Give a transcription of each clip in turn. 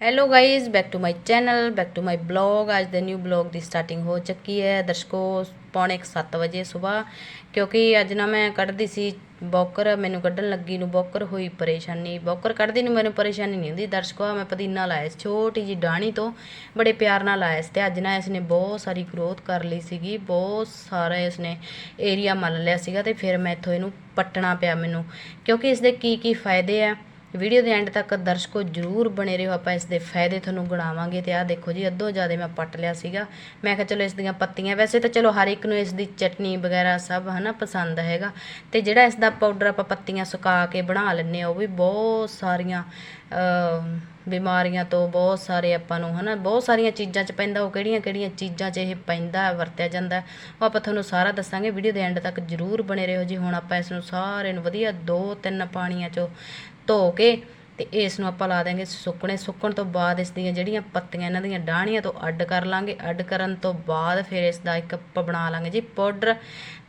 Hello guys back to my channel back to my blog ਅੱਜ ਦੇ new blog ਦੀ starting ਹੋ ਚੁੱਕੀ ਹੈ ਦਰਸ਼ਕੋ ਪੌਣੇ 7 ਵਜੇ ਸਵੇਰ ਕਿਉਂਕਿ ਅੱਜ ਨਾ ਮੈਂ ਕੱਢਦੀ ਸੀ ਬੌਕਰ ਮੈਨੂੰ ਕੱਢਣ ਲੱਗੀ ਨੂੰ ਬੌਕਰ ਹੋਈ ਪਰੇਸ਼ਾਨੀ ਬੌਕਰ ਕੱਢਦੀ ਨੂੰ ਮੈਨੂੰ ਪਰੇਸ਼ਾਨੀ ਨਹੀਂ ਹੁੰਦੀ ਦਰਸ਼ਕੋ ਮੈਂ ਪਦੀਨਾ ਲਾਇਆ ਸੀ ਛੋਟੀ ਜੀ ਡਾਣੀ ਤੋਂ ਬੜੇ ਪਿਆਰ ਨਾਲ ਲਾਇਆ ਸੀ ਤੇ ਅੱਜ ਨਾ ਇਸਨੇ ਬਹੁਤ ਸਾਰੀ ਗਰੋਥ ਕਰ ਲਈ ਸੀਗੀ ਬਹੁਤ ਸਾਰਾ ਇਸਨੇ ਏਰੀਆ ਮੰਨ ਲਿਆ ਸੀਗਾ ਤੇ ਫਿਰ ਮੈਂ ਇੱਥੋਂ ਇਹਨੂੰ ਪੱਟਣਾ ਪਿਆ ਮੈਨੂੰ ਕਿਉਂਕਿ ਇਸ ਦੇ ਕੀ ਕੀ ਫਾਇਦੇ ਆ ਵੀਡੀਓ ਦੇ ਐਂਡ ਤੱਕ ਦਰਸ਼ਕੋ ਜਰੂਰ ਬਣੇ ਰਹੋ, ਆਪਾਂ ਇਸ ਦੇ ਫਾਇਦੇ ਤੁਹਾਨੂੰ ਗਣਾਵਾਂਗੇ ਤੇ ਆਹ ਦੇਖੋ ਜੀ, ਅੱਧੋ ਜ਼ਿਆਦਾ ਮੈਂ ਪੱਟ ਲਿਆ ਸੀਗਾ। ਮੈਂ ਕਿਹਾ ਚਲੋ ਇਸ ਦੀਆਂ ਪੱਤੀਆਂ, ਵੈਸੇ ਤਾਂ ਚਲੋ ਹਰ ਇੱਕ ਨੂੰ ਇਸ ਦੀ ਚਟਨੀ ਵਗੈਰਾ ਸਭ ਹਨਾ ਪਸੰਦ ਹੈਗਾ। ਤੇ ਜਿਹੜਾ ਇਸ ਦਾ ਪਾਊਡਰ ਆਪਾਂ ਪੱਤੀਆਂ ਸੁਕਾ ਕੇ ਬਣਾ ਲੈਂਦੇ ਆ ਉਹ ਵੀ ਬਹੁਤ ਸਾਰੀਆਂ ਬਿਮਾਰੀਆਂ ਤੋਂ ਬਹੁਤ ਸਾਰੇ ਆਪਾਂ ਨੂੰ ਹਨਾ, ਬਹੁਤ ਸਾਰੀਆਂ ਚੀਜ਼ਾਂ 'ਚ ਪੈਂਦਾ, ਉਹ ਕਿਹੜੀਆਂ ਕਿਹੜੀਆਂ ਚੀਜ਼ਾਂ 'ਚ ਇਹ ਪੈਂਦਾ, ਵਰਤਿਆ ਜਾਂਦਾ ਉਹ ਆਪਾਂ ਤੁਹਾਨੂੰ ਸਾਰਾ ਦੱਸਾਂਗੇ। ਵੀਡੀਓ ਦੇ ਐਂਡ ਤੱਕ ਜਰੂਰ ਬਣੇ ਰਹੋ ਜੀ। ਹੁਣ ਆਪਾਂ ਇਸ ਨੂੰ ਸਾਰੇ ਨੂੰ ਵਧੀਆ ਦੋ ਤਿੰਨ ਪਾਣੀਆਂ 'ਚੋਂ ਧੋ ਕੇ ਤੇ ਇਸ ਨੂੰ ਆਪਾਂ ਲਾ ਦੇਾਂਗੇ ਸੁੱਕਣੇ। ਸੁੱਕਣ ਤੋਂ ਬਾਅਦ ਇਸ ਦੀਆਂ ਜਿਹੜੀਆਂ ਪੱਤੀਆਂ, ਇਹਨਾਂ ਦੀਆਂ ਡਾਹਣੀਆਂ ਤੋਂ ਅੱਡ ਕਰ ਲਾਂਗੇ। ਅੱਡ ਕਰਨ ਤੋਂ ਬਾਅਦ ਫਿਰ ਇਸ ਦਾ ਇੱਕ ਆਪਾਂ ਬਣਾ ਲਾਂਗੇ ਜੀ ਪਾਊਡਰ।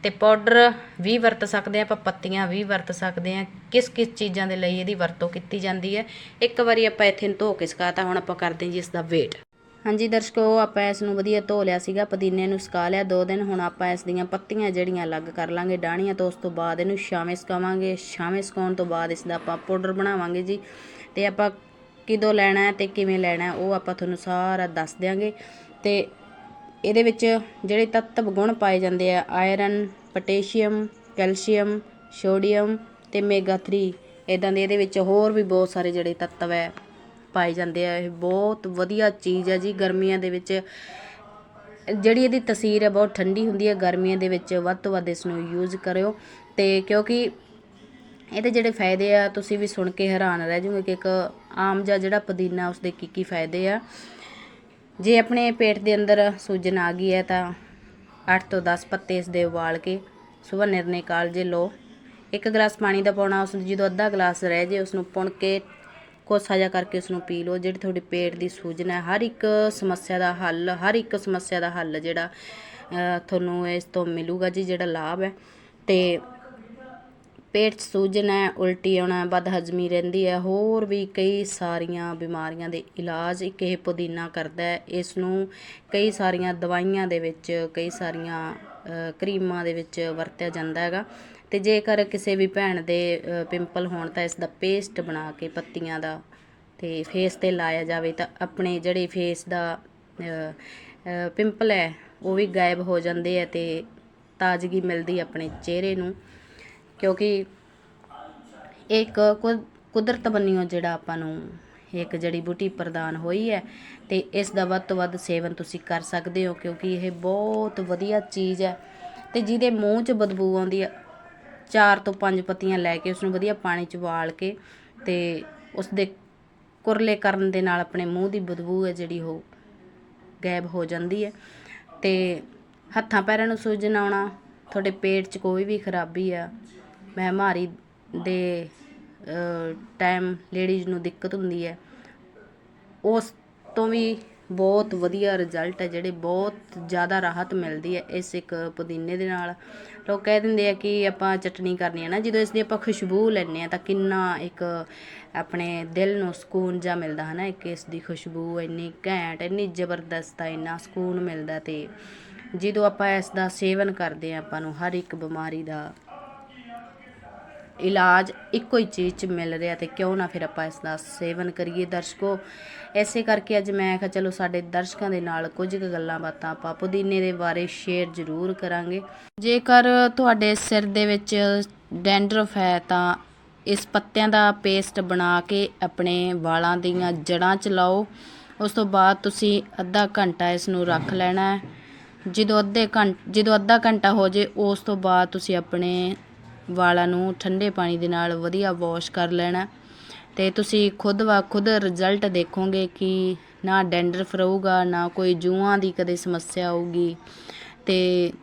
ਤੇ ਪਾਊਡਰ ਵੀ ਵਰਤ ਸਕਦੇ ਆ ਆਪਾਂ, ਪੱਤੀਆਂ ਵੀ ਵਰਤ ਸਕਦੇ ਆ ਕਿਸ ਕਿਸ ਚੀਜ਼ਾਂ ਦੇ ਲਈ ਇਹਦੀ ਵਰਤੋਂ ਕੀਤੀ ਜਾਂਦੀ ਹੈ? ਇੱਕ ਵਾਰੀ ਆਪਾਂ ਇੱਥੇ ਨੂੰ ਧੋ ਕੇ ਸੁਕਾਤਾ ਹੁਣ ਆਪਾਂ ਕਰਦੇ ਹਾਂ ਜੀ ਇਸ ਦਾ ਵੇਟ ਹਾਂਜੀ ਦਰਸ਼ਕੋ ਆਪਾਂ ਇਸ ਨੂੰ ਵਧੀਆ ਧੋ ਲਿਆ ਸੀਗਾ, ਪੁਦੀਨੇ ਨੂੰ ਸੁਕਾ ਲਿਆ, ਦੋ ਦਿਨ ਹੁਣ ਆਪਾਂ ਇਸ ਦੀਆਂ ਪੱਤੀਆਂ ਜਿਹੜੀਆਂ ਅਲੱਗ ਕਰ ਲਾਂਗੇ ਡਾਹਣੀਆਂ ਤੋਂ ਉਸ ਤੋਂ ਬਾਅਦ ਇਹਨੂੰ ਛਾਵੇਂ ਸੁਕਾਵਾਂਗੇ। ਛਾਵੇਂ ਸੁਕਾਉਣ ਤੋਂ ਬਾਅਦ ਇਸ ਦਾ ਆਪਾਂ ਪਾਊਡਰ ਬਣਾਵਾਂਗੇ ਜੀ। ਤੇ ਆਪਾਂ ਕਿਦੋਂ ਲੈਣਾ ਹੈ ਤੇ ਕਿਵੇਂ ਲੈਣਾ, ਉਹ ਆਪਾਂ ਤੁਹਾਨੂੰ ਸਾਰਾ ਦੱਸ ਦਿਆਂਗੇ। ਤੇ ਇਹਦੇ ਵਿੱਚ ਜਿਹੜੇ ਤੱਤਵ ਗੁਣ ਪਾਏ ਜਾਂਦੇ ਆ, ਆਇਰਨ, ਪੋਟਾਸ਼ੀਅਮ, ਕੈਲਸ਼ੀਅਮ, ਸੋਡੀਅਮ ਤੇ ਮੇਗਾ 3 ਇਦਾਂ ਦੇ ਇਹਦੇ ਵਿੱਚ ਹੋਰ ਵੀ ਬਹੁਤ ਸਾਰੇ ਜਿਹੜੇ ਤੱਤਵ ਹੈ। ਪਾਏ ਜਾਂਦੇ ਆ, ਇਹ ਬਹੁਤ ਵਧੀਆ ਚੀਜ਼ ਹੈ ਜੀ ਗਰਮੀਆਂ ਦੇ ਵਿੱਚ। ਜਿਹੜੀ ਇਹਦੀ ਤਸੀਰ ਹੈ ਬਹੁਤ ਠੰਡੀ ਹੁੰਦੀ ਹੈ ਗਰਮੀਆਂ ਦੇ ਵਿੱਚ, ਵੱਧ ਤੋਂ ਵੱਧ ਇਸ ਨੂੰ ਯੂਜ਼ ਕਰਿਓ। ਤੇ ਕਿਉਂਕਿ ਇਹਦੇ ਜਿਹੜੇ ਫਾਇਦੇ ਆ, ਤੁਸੀਂ ਵੀ ਸੁਣ ਕੇ ਹੈਰਾਨ ਰਹਿ ਜਾਓਗੇ ਕਿ ਇੱਕ ਆਮ ਜਿਹਾ ਜਿਹੜਾ ਪੁਦੀਨਾ, ਉਸਦੇ ਕੀ ਕੀ ਫਾਇਦੇ ਆ। ਜੇ ਆਪਣੇ ਪੇਟ ਦੇ ਅੰਦਰ ਸੂਜਨ ਆ ਗਈ ਹੈ ਤਾਂ 8 ਤੋਂ 10 ਪੱਤੇ ਇਸ ਦੇ ਉਬਾਲ ਕੇ ਸਵੇਰ ਨਿਰਣੇ ਕਾਲਜੇ ਲਓ। ਇੱਕ ਗਲਾਸ ਪਾਣੀ ਦਾ ਪਾਉਣਾ, ਉਸ ਨੂੰ ਜਦੋਂ ਅੱਧਾ ਗਲਾਸ ਰਹਿ ਜੇ ਉਸ ਨੂੰ ਪੁਣ ਕੇ ਕੋਸਾ ਜਿਹਾ ਕਰਕੇ ਉਸ ਨੂੰ ਪੀ ਲਓ, ਜਿਹੜੀ ਤੁਹਾਡੇ ਪੇਟ ਦੀ ਸੂਜਨ ਹੈ, ਹਰ ਇੱਕ ਸਮੱਸਿਆ ਦਾ ਹੱਲ, ਹਰ ਇੱਕ ਸਮੱਸਿਆ ਦਾ ਹੱਲ ਜਿਹੜਾ ਤੁਹਾਨੂੰ ਇਸ ਤੋਂ ਮਿਲੂਗਾ ਜੀ, ਜਿਹੜਾ ਲਾਭ ਹੈ। ਤੇ ਪੇਟ 'ਚ ਸੂਜਨ ਹੈ, ਉਲਟੀ ਆਉਣਾ ਬਦ ਹਜ਼ਮੀ ਰਹਿੰਦੀ ਹੈ, ਹੋਰ ਵੀ ਕਈ ਸਾਰੀਆਂ ਬਿਮਾਰੀਆਂ ਦੇ ਇਲਾਜ ਇੱਕ ਇਹ ਪੁਦੀਨਾ ਕਰਦਾ ਹੈ। ਇਸ ਨੂੰ ਕਈ ਸਾਰੀਆਂ ਦਵਾਈਆਂ ਦੇ ਵਿੱਚ, ਕਈ ਸਾਰੀਆਂ ਕਰੀਮਾਂ ਦੇ ਵਿੱਚ ਵਰਤਿਆ ਜਾਂਦਾ ਹੈਗਾ। ਤੇ ਜੇਕਰ ਕਿਸੇ ਵੀ ਭੈਣ ਦੇ ਪਿੰਪਲ ਹੋਣ ਤਾਂ ਇਸ ਦਾ ਪੇਸਟ ਬਣਾ ਕੇ ਪੱਤੀਆਂ ਦਾ ਤੇ ਫੇਸ ਤੇ ਲਾਇਆ ਜਾਵੇ ਤਾਂ ਆਪਣੇ ਜਿਹੜੇ ਫੇਸ ਦਾ ਪਿੰਪਲ ਹੈ, ਉਹ ਵੀ ਗਾਇਬ ਹੋ ਜਾਂਦੇ ਆ ਤੇ ਤਾਜ਼ਗੀ ਮਿਲਦੀ ਆਪਣੇ ਚਿਹਰੇ ਨੂੰ। ਕਿਉਂਕਿ ਇਹ ਇੱਕ ਕੁ- ਕੁਦਰਤ ਬੰਨਿਓ ਜਿਹੜਾ ਆਪਾਂ ਨੂੰ ਇੱਕ ਜੜੀ ਬੂਟੀ ਪ੍ਰਦਾਨ ਹੋਈ ਹੈ ਤੇ ਇਸ ਦਾ ਵੱਧ ਤੋਂ ਵੱਧ ਸੇਵਨ ਤੁਸੀਂ ਕਰ ਸਕਦੇ ਹੋ ਕਿਉਂਕਿ ਇਹ ਬਹੁਤ ਵਧੀਆ ਚੀਜ਼ ਹੈ ਤੇ ਜਿਹਦੇ ਮੂੰਹ 'ਚ ਬਦਬੂ ਆਉਂਦੀ ਹੈ, ਚਾਰ ਤੋਂ ਪੰਜ ਪੱਤੀਆਂ ਲੈ ਕੇ ਉਸ ਨੂੰ ਵਧੀਆ ਪਾਣੀ 'ਚ ਉਬਾਲ ਕੇ ਤੇ ਉਸ ਦੇ ਕੁਰਲੇ ਕਰਨ ਦੇ ਨਾਲ ਆਪਣੇ ਮੂੰਹ ਦੀ ਬਦਬੂ ਹੈ ਜਿਹੜੀ ਉਹ ਗਾਇਬ ਹੋ ਜਾਂਦੀ ਹੈ ਤੇ ਹੱਥਾਂ ਪੈਰਾਂ ਨੂੰ ਸੁੱਜਣ ਆਉਣਾ, ਤੁਹਾਡੇ ਪੇਟ 'ਚ ਕੋਈ ਵੀ ਖਰਾਬੀ ਆ ਮਹਿਮਾਰੀ ਦੇ ਟਾਈਮ ਲੇਡੀਜ਼ ਨੂੰ ਦਿੱਕਤ ਹੁੰਦੀ ਹੈ। ਉਸ ਤੋਂ ਵੀ ਬਹੁਤ ਵਧੀਆ ਰਿਜ਼ਲਟ ਹੈ, ਜਿਹੜੇ ਬਹੁਤ ਜ਼ਿਆਦਾ ਰਾਹਤ ਮਿਲਦੀ ਹੈ ਇਸ ਇੱਕ ਪੁਦੀਨੇ ਦੇ ਨਾਲ। ਲੋਕ ਕਹਿ ਦਿੰਦੇ ਆ ਕਿ ਆਪਾਂ ਚਟਨੀ ਕਰਨੀ ਹੈ ਨਾ, ਜਦੋਂ ਇਸ ਦੀ ਆਪਾਂ ਖੁਸ਼ਬੂ ਲੈਂਦੇ ਆ ਤਾਂ ਕਿੰਨਾ ਇੱਕ ਆਪਣੇ ਦਿਲ ਨੂੰ ਸਕੂਨ ਜਾ ਮਿਲਦਾ ਹੈ ਨਾ, ਇੱਕ ਇਸ ਦੀ ਖੁਸ਼ਬੂ ਇੰਨੀ ਘੈਂਟ, ਇੰਨੀ ਜ਼ਬਰਦਸਤ ਹੈ ਇੰਨਾ ਸਕੂਨ ਮਿਲਦਾ ਤੇ ਜਦੋਂ ਆਪਾਂ ਇਸ ਦਾ ਸੇਵਨ ਕਰਦੇ ਆ ਆਪਾਂ ਨੂੰ ਹਰ ਇੱਕ ਬਿਮਾਰੀ ਦਾ ਇਲਾਜ ਇੱਕੋ ਹੀ ਚੀਜ਼ 'ਚ ਮਿਲ ਰਿਹਾ ਤੇ ਕਿਉਂ ਨਾ ਫਿਰ ਆਪਾਂ ਇਸ ਦਾ ਸੇਵਨ ਕਰੀਏ ਦਰਸ਼ਕੋ। ਐਸੇ ਕਰਕੇ ਅੱਜ ਮੈਂ ਕਿਹਾ ਚਲੋ ਸਾਡੇ ਦਰਸ਼ਕਾਂ ਦੇ ਨਾਲ ਕੁਝ ਕੁ ਗੱਲਾਂ ਬਾਤਾਂ ਆਪਾਂ ਪੁਦੀਨੇ ਦੇ ਬਾਰੇ ਸ਼ੇਅਰ ਜ਼ਰੂਰ ਕਰਾਂਗੇ। ਜੇਕਰ ਤੁਹਾਡੇ ਸਿਰ ਦੇ ਵਿੱਚ ਡੈਂਡਰਫ ਹੈ ਤਾਂ ਇਸ ਪੱਤਿਆਂ ਦਾ ਪੇਸਟ ਬਣਾ ਕੇ ਆਪਣੇ ਵਾਲਾਂ ਦੀਆਂ ਜੜਾਂ 'ਚ ਲਾਓ। ਉਸ ਤੋਂ ਬਾਅਦ ਤੁਸੀਂ ਅੱਧਾ ਘੰਟਾ ਇਸ ਨੂੰ ਰੱਖ ਲੈਣਾ ਹੈ। ਜਦੋਂ ਅੱਧੇ ਘੰਟ ਜਦੋਂ ਅੱਧਾ ਘੰਟਾ ਹੋ ਜੇ ਉਸ ਤੋਂ ਬਾਅਦ ਤੁਸੀਂ ਆਪਣੇ ਵਾਲਾਂ ਨੂੰ ਠੰਡੇ ਪਾਣੀ ਦੇ ਨਾਲ ਵਧੀਆ ਵਾਸ਼ ਕਰ ਲੈਣਾ। ਤੇ ਤੁਸੀਂ ਖੁਦ ਵਾ ਖੁਦ ਰਿਜ਼ਲਟ ਦੇਖੋਗੇ ਕਿ ਨਾ ਡੈਂਡਰਫ ਰਹੂਗਾ, ਨਾ ਕੋਈ ਜੂਆਂ ਦੀ ਕਦੇ ਸਮੱਸਿਆ ਆਊਗੀ ਤੇ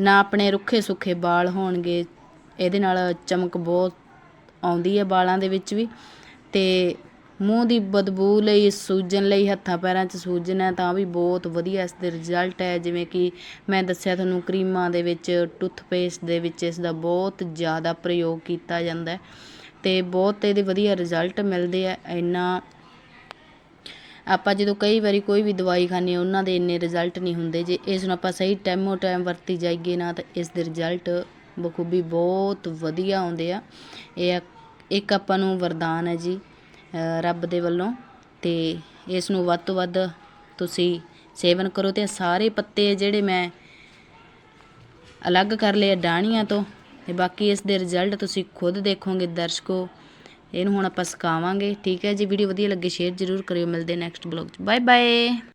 ਨਾ ਆਪਣੇ ਰੁੱਖੇ ਸੁੱਖੇ ਵਾਲ ਹੋਣਗੇ। ਇਹਦੇ ਨਾਲ ਚਮਕ ਬਹੁਤ ਆਉਂਦੀ ਹੈ ਵਾਲਾਂ ਦੇ ਵਿੱਚ ਵੀ ਤੇ ਮੂੰਹ ਦੀ ਬਦਬੂ ਲਈ ਸੂਜਨ ਲਈ, ਹੱਥਾਂ ਪੈਰਾਂ 'ਚ ਸੂਜਨ ਹੈ, ਤਾਂ ਵੀ ਬਹੁਤ ਵਧੀਆ ਇਸ ਦੇ ਰਿਜ਼ਲਟ ਹੈ। ਜਿਵੇਂ ਕਿ ਮੈਂ ਦੱਸਿਆ ਤੁਹਾਨੂੰ, ਕਰੀਮਾਂ ਦੇ ਵਿੱਚ ਟੁੱਥਪੇਸਟ ਦੇ ਵਿੱਚ ਇਸ ਦਾ ਬਹੁਤ ਜ਼ਿਆਦਾ ਪ੍ਰਯੋਗ ਕੀਤਾ ਜਾਂਦਾ ਹੈ ਤੇ ਬਹੁਤ ਇਹਦੇ ਵਧੀਆ ਰਿਜ਼ਲਟ ਮਿਲਦੇ ਆ। ਇੰਨਾ ਆਪਾਂ ਜਦੋਂ ਕਈ ਵਾਰੀ ਕੋਈ ਵੀ ਦਵਾਈ ਖਾਂਦੇ ਹਾਂ, ਉਹਨਾਂ ਦੇ ਇੰਨੇ ਰਿਜ਼ਲਟ ਨਹੀਂ ਹੁੰਦੇ। ਜੇ ਇਸ ਨੂੰ ਆਪਾਂ ਸਹੀ ਟਾਈਮੋ ਟਾਈਮ ਵਰਤੀ ਜਾਈਏ ਨਾ, ਤਾਂ ਇਸ ਦੇ ਰਿਜ਼ਲਟ ਬਖੂਬੀ ਬਹੁਤ ਵਧੀਆ ਆਉਂਦੇ ਆ। ਇਹ ਇੱਕ ਆਪਾਂ ਨੂੰ ਵਰਦਾਨ ਹੈ ਜੀ। ਰੱਬ ਦੇ ਵੱਲੋਂ ਤੇ ਇਸ ਨੂੰ ਵੱਧ ਤੋਂ ਵੱਧ ਤੁਸੀਂ ਸੇਵਨ ਕਰੋ ਤੇ ਸਾਰੇ ਪੱਤੇ ਜਿਹੜੇ ਮੈਂ ਅਲੱਗ ਕਰ ਲਏ ਆ ਡਾਹਣੀਆਂ ਤੋਂ ਤੇ ਬਾਕੀ ਇਸ ਦੇ ਰਿਜ਼ਲਟ ਤੁਸੀਂ ਖੁਦ ਦੇਖੋਗੇ ਦਰਸ਼ਕੋ। ਇਹਨੂੰ ਹੁਣ ਆਪਾਂ ਸੁਕਾਵਾਂਗੇ ਠੀਕ ਹੈ ਜੀ ਵੀਡੀਓ ਵਧੀਆ ਲੱਗੇ ਸ਼ੇਅਰ ਜ਼ਰੂਰ ਕਰਿਓ। ਮਿਲਦੇ ਨੈਕਸਟ ਬਲੌਗ 'ਚ। Bye bye